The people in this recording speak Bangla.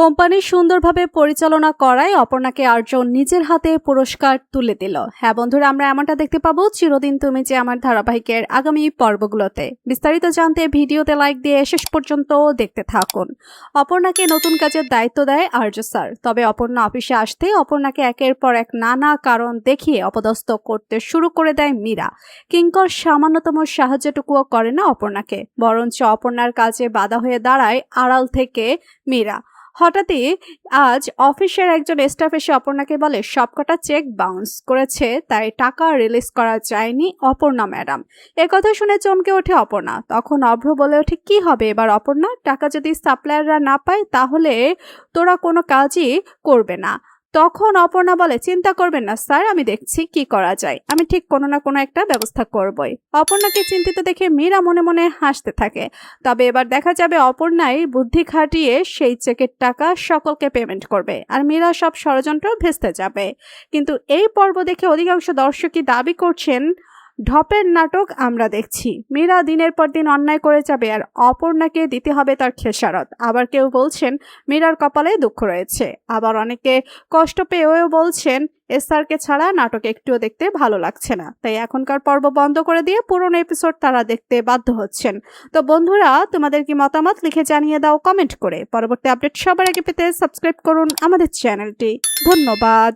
কোম্পানি সুন্দরভাবে পরিচালনা করায় অপর্ণাকে আর্জন নিজের হাতে পুরস্কার তুলে দিল। হ্যাঁ বন্ধুরা, আমরা এমনটা দেখতে পাবো, চিরদিন তুমি যে আমার ধারাবাহিকের আগামী পর্বগুলোতে। বিস্তারিত জানতে ভিডিওতে লাইক দিয়ে শেষ পর্যন্ত দেখতে থাকুন। অপর্ণাকে নতুন কাজের দায়িত্ব দেয় আর্য স্যার। তবে অপর্ণা অফিসে আসতে অপর্ণাকে একের পর এক নানা কারণ দেখিয়ে অপদস্থ করতে শুরু করে দেয় মীরা। কিঙ্কর সামান্যতম সাহায্যটুকুও করে না অপর্ণাকে। বরঞ্চ অপর্ণার কাজে বাধা হয়ে দাঁড়ায় আড়াল থেকে মীরা। হঠাৎই আজ অফিসের একজন স্টাফ এসে অপর্ণাকে বলে, সবকটা চেক বাউন্স করেছে, তাই টাকা রিলিজ করা যায়নি অপর্ণা ম্যাডাম কথা শুনে চমকে ওঠে অপর্ণা। তখন অভ্র বলে ওঠে, কি হবে এবার অপর্ণা? টাকা যদি সাপ্লায়াররা না পায়, তাহলে তোরা কোনো কাজই করবে না। তখন অপর্ণা বলে, চিন্তা করবেন না, স্যার, আমি দেখছি কি করা যায়। আমি ঠিক কোনো না কোনো একটা ব্যবস্থা করবই। অপর্ণাকে চিন্তিত দেখে মীরা মনে মনে হাসতে থাকে। তবে এবার দেখা যাবে অপর্ণাই বুদ্ধি খাটিয়ে সেই চেকের টাকা সকলকে পেমেন্ট করবে আর মীরা সব ষড়যন্ত্র ভেস্তে যাবে। কিন্তু এই পর্ব দেখে অধিকাংশ দর্শকই দাবি করছেন ঢপের নাটক আমরা দেখছি। মীরা দিনের পর দিন অন্যায় করে যাবে আর অপর্ণাকে দিতে হবে তার খেসারত। আবার কেউ বলছেন, মীরার কপালে দুঃখ রয়েছে। আবার অনেকে কষ্ট পেয়েও বলছেন এসআরকে ছাড়া নাটক একটুও দেখতে ভালো লাগছে না। তাই এখনকার পর্ব বন্ধ করে দিয়ে পুরনো এপিসোড তারা দেখতে বাধ্য হচ্ছেন। তো বন্ধুরা, তোমাদের কি মতামত লিখে জানিয়ে দাও কমেন্ট করে। পরবর্তী আপডেট সবার আগে পেতে সাবস্ক্রাইব করুন আমাদের চ্যানেলটি ধন্যবাদ।